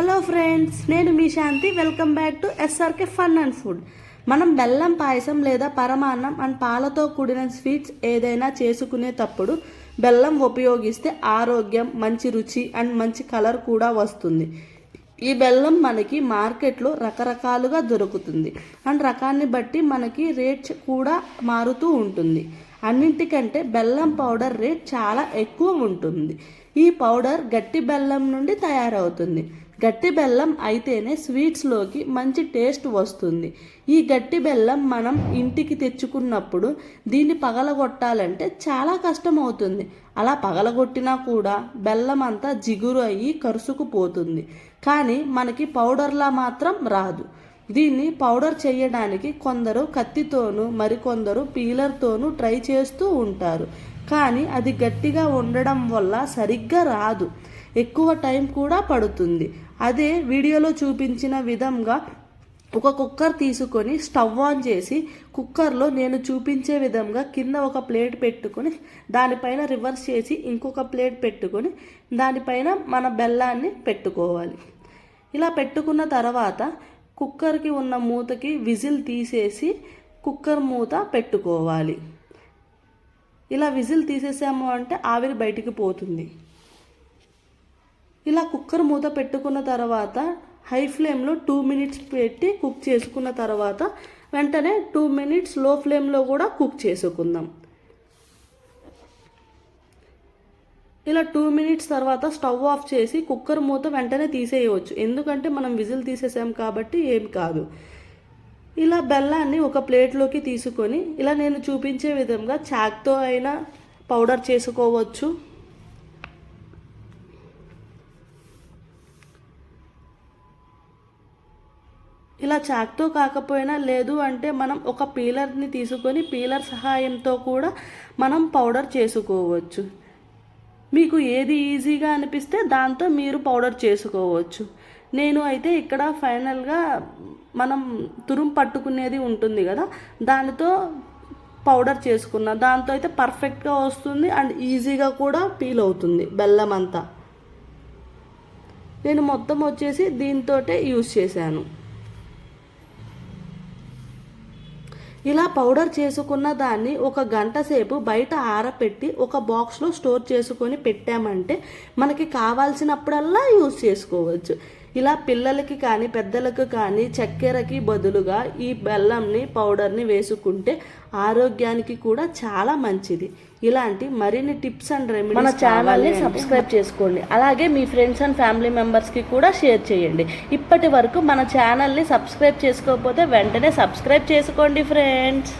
Hello friends నేను మీ Shanti. Welcome back to SRK fun and food మనం బెల్లం పాయసం లేదా పరమాన్నం అండ్ పాలతో కూడిన స్వీట్స్ ఏదైనా చేసుకునేటప్పుడు బెల్లం ఉపయోగిస్తే ఆరోగ్యం మంచి రుచి అండ్ మంచి కలర్ కూడా వస్తుంది. ఈ బెల్లం మనకి మార్కెట్లో రకరకాలుగా దొరుకుతుంది. అండ్ రకాన్ని బట్టి మనకి రేట్ కూడా మారుతూ ఉంటుంది. అన్నింటికంటే బెల్లం పౌడర్ రేట్ చాలా ఎక్కువ ఉంటుంది ఈ పౌడర్ గట్టి బెల్లం నుండి తయారవుతుంది. గట్టి బెల్లం అయితేనే స్వీట్స్లోకి మంచి టేస్ట్ వస్తుంది. ఈ గట్టి బెల్లం మనం ఇంటికి తెచ్చుకున్నప్పుడు దీన్ని పగలగొట్టాలంటే చాలా కష్టం అవుతుంది అలా పగలగొట్టినా కూడా బెల్లం అంతా జిగురు అయ్యి కరుసుకుపోతుంది. కానీ మనకి పౌడర్లా మాత్రం రాదు. దీన్ని పౌడర్ చేయడానికి కొందరు కత్తితోనూ మరికొందరు పీలర్తోనూ ట్రై చేస్తూ ఉంటారు. కానీ అది గట్టిగా ఉండడం వల్ల సరిగ్గా రాదు. ఎక్కువ టైం కూడా పడుతుంది. అదే వీడియోలో చూపించిన విధంగా ఒక కుక్కర్ తీసుకొని స్టవ్ ఆన్ చేసి కుక్కర్లో నేను చూపించే విధంగా కింద ఒక ప్లేట్ పెట్టుకొని దానిపైన రివర్స్ చేసి ఇంకొక ప్లేట్ పెట్టుకొని దానిపైన మన బెల్లాన్ని పెట్టుకోవాలి. ఇలా పెట్టుకున్న తర్వాత కుక్కర్కి ఉన్న మూతకి విజిల్ తీసేసి కుక్కర్ మూత పెట్టుకోవాలి. ఇలా విజిల్ తీసేసాము అంటే ఆవిరి బయటికి పోతుంది. ఇలా కుక్కర్ మూత పెట్టుకున్న తర్వాత హై ఫ్లేమ్లో టూ మినిట్స్ పెట్టి కుక్ చేసుకున్న తర్వాత వెంటనే టూ మినిట్స్లో ఫ్లేమ్లో కూడా కుక్ చేసుకుందాం. ఇలా టూ మినిట్స్ తర్వాత స్టవ్ ఆఫ్ చేసి కుక్కర్ మూత వెంటనే తీసేయవచ్చు. ఎందుకంటే మనం విజిల్ తీసేసాం కాబట్టి ఏం కాదు. ఇలా బెల్లాన్ని ఒక ప్లేట్లోకి తీసుకొని ఇలా నేను చూపించే విధంగా చాక్తో అయినా పౌడర్ చేసుకోవచ్చు. ఇలా చాక్తో కాకపోయినా లేదు అంటే మనం ఒక పీలర్ని తీసుకొని పీలర్ సహాయంతో కూడా మనం పౌడర్ చేసుకోవచ్చు. మీకు ఏది ఈజీగా అనిపిస్తే దాంతో మీరు పౌడర్ చేసుకోవచ్చు. నేను అయితే ఇక్కడ ఫైనల్గా మనం తురుం పట్టుకునేది ఉంటుంది కదా దానితో పౌడర్ చేసుకున్న. దాంతో అయితే పర్ఫెక్ట్గా వస్తుంది అండ్ ఈజీగా కూడా పీల్ అవుతుంది బెల్లం అంతా. నేను మొత్తం వచ్చేసి దీంతో యూజ్ చేశాను. ఇలా పౌడర్ చేసుకున్న దాన్ని ఒక గంట సేపు బయట ఆరపెట్టి ఒక బాక్స్లో స్టోర్ చేసుకొని పెట్టామంటే మనకి కావాల్సినప్పుడల్లా యూజ్ చేసుకోవచ్చు. ఇలా పిల్లలకి కానీ పెద్దలకు కానీ చక్కెరకి బదులుగా ఈ బెల్లంని పౌడర్ని వేసుకుంటే ఆరోగ్యానికి కూడా చాలా మంచిది. ఇలాంటి మరిన్ని టిప్స్ అండ్ రెమెడీస్ మన ఛానల్ని సబ్స్క్రైబ్ చేసుకోండి. అలాగే మీ ఫ్రెండ్స్ అండ్ ఫ్యామిలీ మెంబర్స్కి కూడా షేర్ చేయండి. ఇప్పటి వరకు మన ఛానల్ని సబ్స్క్రైబ్ చేసుకోకపోతే వెంటనే సబ్స్క్రైబ్ చేసుకోండి ఫ్రెండ్స్.